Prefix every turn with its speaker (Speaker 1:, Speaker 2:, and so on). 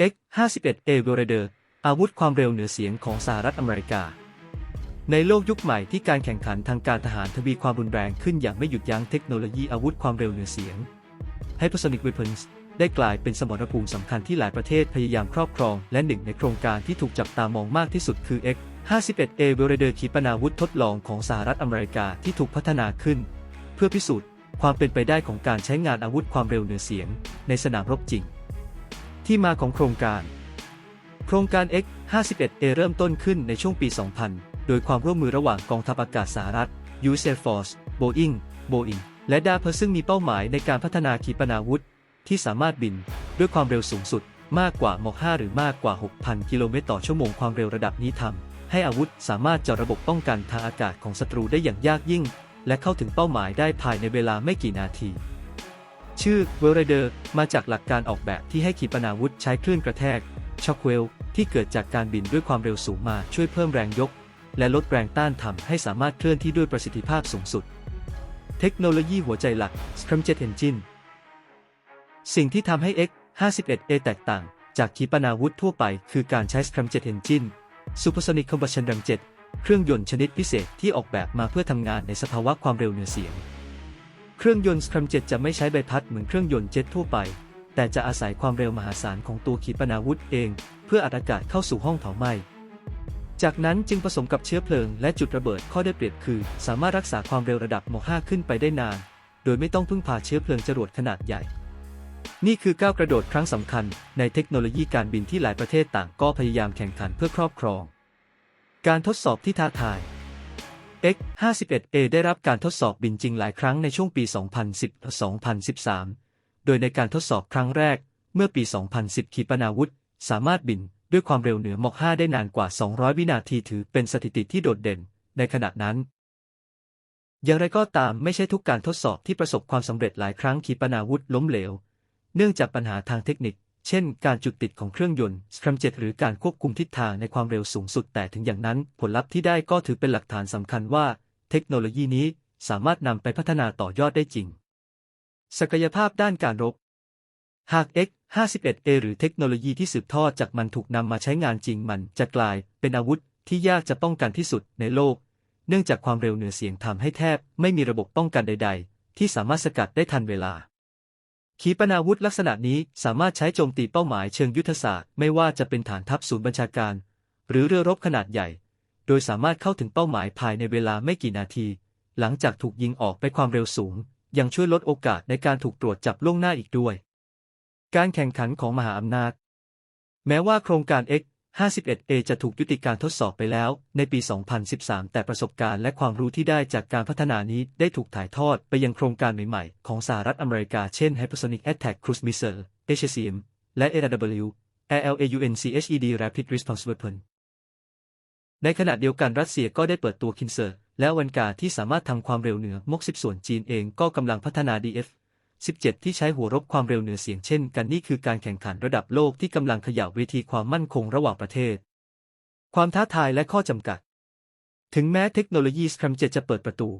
Speaker 1: 51A w a r a d e r อาวุธความเร็วเหนือเสียงของสหรัฐอเมริกา ในโลกยุคใหม่ที่การแข่งขันทางการทหารทวีความรุนแรงขึ้นอย่างไม่หยุดยั้งเทคโนโลยีอาวุธความเร็วเหนือเสียง Hypersonic Weapons ได้กลายเป็นสมรภูมิสำคัญที่หลายประเทศพยายามครอบครอง และหนึ่งในโครงการที่ถูกจับตามองมากที่สุดคือ X 51A w a r a d e r ขีปนาวุธทดลองของสหรัฐอเมริกาที่ถูกพัฒนาขึ้น เพื่อพิสูจน์ความเป็นไปได้ของการใช้งานอาวุธความเร็วเหนือเสียง ในสนามรบจริง ที่มาของโครงการ โครงการ X 51A เริ่มต้นขึ้นในช่วงปี 2000 โดยความร่วมมือระหว่างกองทัพอากาศสหรัฐ US Air Force Boeing Boeing และดาเพอซึ่งมีเป้าหมายในการพัฒนาขีปนาวุธ ที่สามารถบินด้วยความเร็วสูงสุดมากกว่าหมอก5หรือมากกว่า 6,000 กิโลเมตรต่อชั่วโมงความเร็วระดับนี้ทำให้อาวุธสามารถเจาะระบบป้องกันทางอากาศของศัตรูได้อย่างยากยิ่ง และเข้าถึงเป้าหมายได้ภายในเวลาไม่กี่นาที ชื่อเวลเรเดอร์มาจากหลักการออกแบบที่ให้ขีปนาวุธใช้คลื่นกระแทกช็อคเวลที่เกิดจากการบินด้วยความเร็วสูงมาช่วยเพิ่มแรงยก และลดแรงต้านทำให้สามารถเคลื่อนที่ด้วยประสิทธิภาพสูงสุด เทคโนโลยีหัวใจหลัก Scramjet Engine สิ่งที่ทำให้ X51A แตกต่างจากขีปนาวุธทั่วไป คือการใช้ Scramjet Engine Supersonic Combustion Ramjet เครื่องยนต์ชนิดพิเศษที่ออกแบบมาเพื่อทำงานในสภาวะความเร็วเหนือเสียง เครื่องยนต์ Scramjet จะไม่ใช้ใบพัดเหมือนเครื่องยนต์เจ็ตทั่วไป แต่จะอาศัยความเร็วมหาศาลของตัวขีปนาวุธเอง เพื่ออัดอากาศเข้าสู่ห้องเผาไหม้จากนั้นจึงผสมกับเชื้อเพลิงและจุดระเบิดข้อได้เปรียบคือ สามารถรักษาความเร็วระดับม .5 ขึ้นไปได้นาน โดยไม่ต้องพึ่งพาเชื้อเพลิงจรวดขนาดใหญ่ นี่คือก้าวกระโดดครั้งสำคัญ ในเทคโนโลยีการบินที่หลายประเทศต่างก็พยายามแข่งขันเพื่อครอบครอง การทดสอบที่ท้าทาย X51A ได้รับการทดสอบบินจริงหลายครั้งในช่วงปี 2010-2013 โดยในการทดสอบครั้งแรก เมื่อปี 2010 ขีปนาวุธ สามารถบินด้วยความเร็วเหนือมอก 5 ได้นานกว่า 200 วินาทีถือเป็นสถิติที่โดดเด่นในขณะนั้น อย่างไรก็ตามไม่ใช่ทุกการทดสอบที่ประสบความสำเร็จหลายครั้งขีปนาวุธล้มเหลว เนื่องจากปัญหาทางเทคนิค เช่น การจุดติดของเครื่องยนต์ Scramjet หรือการควบคุมทิศทางในความเร็วสูงสุดแต่ถึงอย่างนั้น ผลลัพธ์ที่ได้ก็ถือเป็นหลักฐานสำคัญว่า เทคโนโลยีนี้สามารถนำไปพัฒนาต่อยอดได้จริง ศักยภาพด้านการรบ หาก X51A หรือเทคโนโลยีที่สืบทอดจากมันถูกนำมาใช้งานจริงมันจะกลายเป็นอาวุธที่ยากจะป้องกันที่สุดในโลก เนื่องจากความเร็วเหนือเสียงทำให้แทบ ไม่มีระบบป้องกันใด ๆ ที่สามารถสกัดได้ทันเวลา ขีปนาวุธลักษณะนี้สามารถใช้โจมตีเป้าหมายเชิงยุทธศาสตร์ไม่ว่าจะเป็นฐานทัพศูนย์บัญชาการ หรือเรือรบขนาดใหญ่ โดยสามารถเข้าถึงเป้าหมายภายในเวลาไม่กี่นาที หลังจากถูกยิงออกไปความเร็วสูง ยังช่วยลดโอกาสในการถูกตรวจจับล่วงหน้าอีกด้วย การแข่งขันของมหาอำนาจ แม้ว่าโครงการ X 51A จะถูกยุติการทดสอบไปแล้ว ในปี 2013 แต่ประสบการณ์และความรู้ที่ได้จากการพัฒนานี้ได้ถูกถ่ายทอดไปยังโครงการใหม่ๆ ของสหรัฐอเมริกา เช่น Hypersonic Attack Cruise Missile HACM และ ARW ALAUNCHED Rapid Response Weapon ในขณะเดียวกันรัสเซียก็ได้เปิดตัวคินเซอร์ และวันกาที่สามารถทำความเร็วเหนือมก10ส่วนจีนเองก็กำลังพัฒนา DF 17 ที่ใช้หัวรบความเร็วเหนือเสียงเช่นกันนี่คือการแข่งขันระดับโลกที่กำลังขย่าเวทีความมั่นคงระหว่างประเทศ ความท้าทายและข้อจำกัด ถึงแม้เทคโนโลยีสครัมเจจะเปิดประตู